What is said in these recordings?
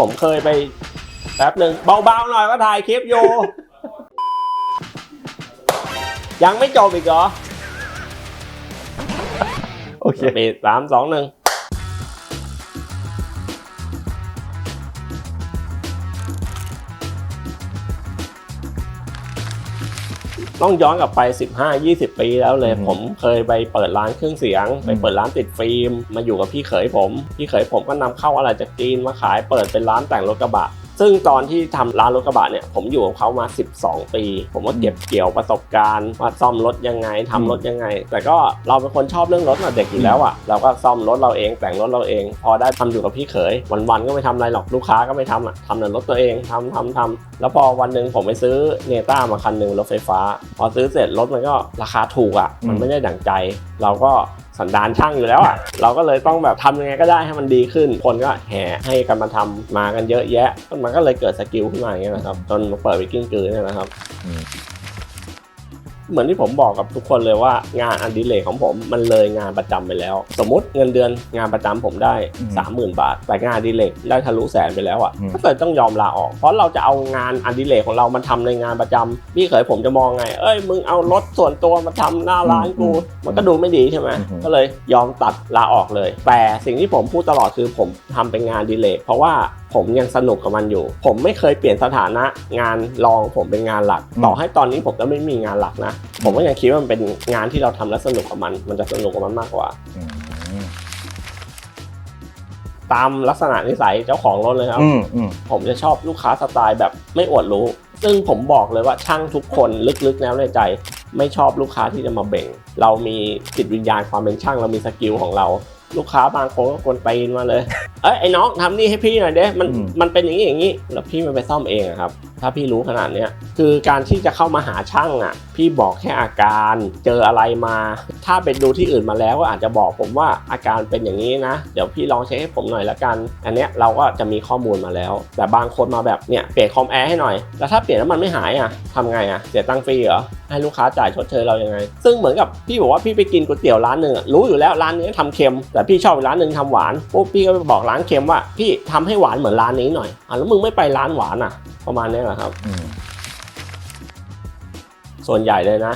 ผมเคยไปแป๊บหนึ่งเบาๆหน่อยว่าถ่ายคลิปอยู่ ยังไม่จบอีกเหรอโอเคปีสามสองหนึ่ง ต้องย้อนกลับไป 15-20 ปีแล้วเลยอืมผมเคยไปเปิดร้านเครื่องเสียง ไปเปิดร้านติดฟิล์ม มาอยู่กับพี่เขยผม พี่เขยผมก็นำเข้าอะไรจากจีนมาขายเปิดเป็นร้านแต่งรถกระบะ ซึ่งตอนที่ทำร้านรถกระบะเนี่ยผมอยู่กับเขามา 12 ปี ผมก็เก็บเกี่ยวประสบการณ์ว่าซ่อมรถยังไงทำรถยังไง แต่ก็เราเป็นคนชอบเรื่องรถตั้งแต่เด็กอยู่แล้วอะเราก็ซ่อมรถเราเองแต่งรถเราเอง พอได้ทำอยู่กับพี่เขยวันๆก็ไม่ทำอะไรหรอกลูกค้าก็ไม่ทำอะทำแต่รถตัวเองทำทำทำแล้วพอวันหนึ่งผมไปซื้อเนต้ามาคันหนึ่งรถไฟฟ้า พอซื้อเสร็จรถมันก็ราคาถูกอะมันไม่ได้ดั่งใจ เราก็ สันดานช่างอยู่แล้วอะเราก็เลยต้องแบบทำยังไงก็ได้ให้มันดีขึ้น คนก็แห่ให้กันมาทำมากันเยอะแยะ มันก็เลยเกิดสกิลขึ้นมาอย่างเงี้ยนะครับจนมาเปิดวิกกิ้งกือเนี่ยนะครับ เหมือนที่ผมบอกกับทุกคนเลยว่างานอดิเรกของผมมันเลยงานประจำไปแล้ว สมมติเงินเดือนงานประจำผมได้ 30,000 บาท แต่งานอดิเรกได้ทะลุแสนไปแล้วอะก็เลยต้องยอมลาออก เพราะเราจะเอางานอดิเรกของเรามาทำในงานประจำพี่เขยผมจะมองไง เอ้ยมึงเอารถส่วนตัวมาทำหน้าร้านกู มันก็ดูไม่ดีใช่ไหมก็เลยยอมตัดลาออกเลย แต่สิ่งที่ผมพูดตลอดคือผมทำเป็นงานอดิเรกเพราะว่าผมยังสนุกกับมันอยู่ ผมไม่เคยเปลี่ยนสถานะงานรองผมเป็นงานหลัก ต่อให้ตอนนี้ผมจะไม่มีงานหลักนะ ผมก็ยังคิดว่ามันเป็นงานที่เราทำแล้วสนุกกับมัน มันจะสนุกกับมันมากกว่าอืมตามลักษณะนิสัยเจ้าของรถเลยครับอืมอืมผมจะชอบลูกค้าสไตล์แบบไม่อวดรู้ ซึ่งผมบอกเลยว่าช่างทุกคนลึกๆแล้วในใจ ไม่ชอบลูกค้าที่จะมาเบ่ง เรามีจิตวิญญาณความเป็นช่างเรามีสกิลของเรา ลูกค้าบางคนก็กวนตีนมาเลย เอ้ยไอ้น้องทำนี่ให้พี่หน่อยเด้มันมันเป็นอย่างนี้อย่างนี้ แล้วพี่มันไปซ่อมเองอะครับ ถ้าพี่รู้ขนาดเนี้ยคือการที่จะเข้ามาหาช่างอะ พี่บอกแค่อาการเจออะไรมา ถ้าไปดูที่อื่นมาแล้วก็อาจจะบอกผมว่าอาการเป็นอย่างนี้นะ เดี๋ยวพี่ลองเช็คให้ผมหน่อยละกัน อันเนี้ยเราก็จะมีข้อมูลมาแล้ว แต่บางคนมาแบบเนี่ยเปลี่ยนคอมแอร์ให้หน่อย แล้วถ้าเปลี่ยนแล้วมันไม่หายอะทำไงอะเสียตังค์ฟรีเหรอให้ลูกค้าจ่ายชดเชยเรายังไง ซึ่งเหมือนกับพี่บอกว่าพี่ไปกินก๋วยเตี๋ยวร้านหนึ่งรู้อยู่แล้วร้านนี้ทำเค็ม แต่พี่ชอบร้านหนึ่งทำหวานปุ๊บพี่ก็ไปบอกร้านเค็มว่าพี่ทำให้หวานเหมือนร้านนี้หน่อยอะแล้วมึงไม่ไปร้านหวานอะ ประมาณนี้แหละครับอืมส่วนใหญ่เลยนะ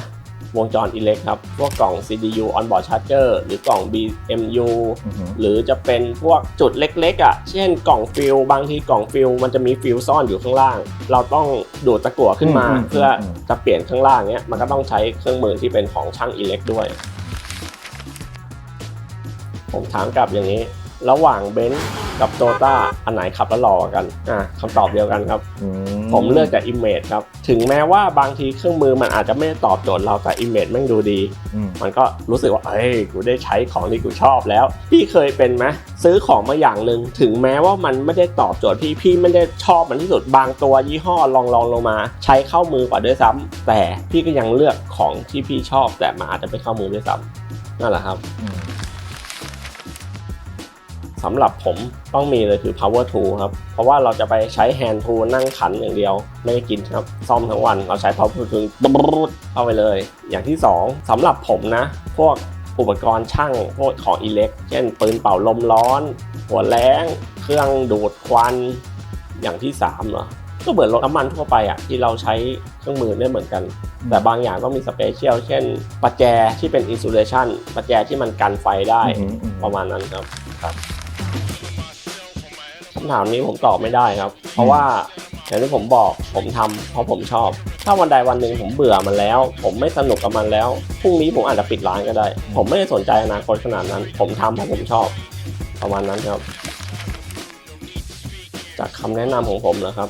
วงจรอิเล็กครับ พวกกล่อง CDU onboard charger หรือกล่อง BMU อืมหรือจะเป็นพวกจุดเล็กๆอะ เช่นกล่องฟิลบางทีกล่องฟิลมันจะมีฟิลซ่อนอยู่ข้างล่าง เราต้องดูดตะกั่วขึ้นมาเพื่อจะเปลี่ยนข้างล่างเนี้ยมันก็ต้องใช้เครื่องมือที่เป็นของช่างอิเล็กด้วย ผมถามกลับอย่างนี้ ระหว่างเบนซ์ กับโตต้าอันไหนขับแล้วหล่อกว่ากันอะคำตอบเดียวกันครับ อืผมเลือกจาก Image ครับ ถึงแม้ว่าบางทีเครื่องมือมันอาจจะไม่ได้ตอบโจทย์เราแต่ Image แม่งดูดี อืม มันก็รู้สึกว่าเอ้ยกูได้ใช้ของที่กูชอบแล้ว พี่เคยเป็นไหมซื้อของมาอย่างหนึ่งถึงแม้ว่ามันไม่ได้ตอบโจทย์พี่พี่ไม่ได้ชอบมันที่สุดบางตัวยี่ห้อลองลองลงมา ใช้เข้ามือกว่าด้วยซ้ำแต่พี่ก็ยังเลือกของที่พี่ชอบแต่มันอาจจะไม่เข้ามือด้วยซ้ำนั่นแหละครับ อืม สำหรับผมต้องมีเลยคือ power tool ครับ เพราะว่าเราจะไปใช้ hand tool นั่งขันอย่างเดียว ไม่ได้กินครับ ซ่อมทั้งวันเราใช้ power tool บรูดเข้าไปเลย อย่างที่ 2สำหรับผมนะ พวกอุปกรณ์ช่างพวกของอิเล็ก เช่นปืนเป่าลมร้อน หัวแล้งเครื่องดูดควัน อย่างที่3เหรอก็เหมือนรถน้ำมันทั่วไปอะที่เราใช้เครื่องมือได้เหมือนกัน แต่บางอย่างต้องมีสเปเชียลเช่น ประแจที่เป็นอินซูเลชันประแจที่มันกันไฟได้อืมอืมประมาณนั้นครับครับคำถามนี้ผมตอบไม่ได้ครับ เพราะว่าอย่างที่ผมบอกผมทำเพราะผมชอบ ถ้าวันใดวันหนึ่งผมเบื่อมันแล้ว ผมไม่สนุกกับมันแล้วพรุ่งนี้ผมอาจจะปิดร้านก็ได้ ผมไม่ได้สนใจอนาคตขนาดนั้น ผมทำเพราะผมชอบ ประมาณนั้นครับ จากคำแนะนำของผมนะครับ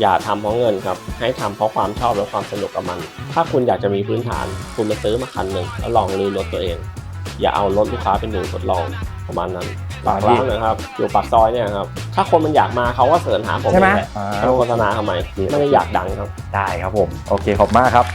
อย่าทำเพราะเงินครับ ให้ทำเพราะความชอบและความสนุกกับมัน ถ้าคุณอยากจะมีพื้นฐาน คุณไปซื้อมาคันหนึ่งแล้วลองรื้อรถตัวเอง อย่าเอารถลูกค้าเป็นหนูทดลอง ประมาณนั้นฝากร้านนะครับอยู่ปากซอยเนี่ยครับถ้าคนมันอยากมาเขาก็เสิร์ชหาผมใช่ไหมเองแหละอ่าไม่ต้องโฆษณาทำไมไม่ได้อยากดังครับได้ครับผมโอเคขอบคุณมากครับ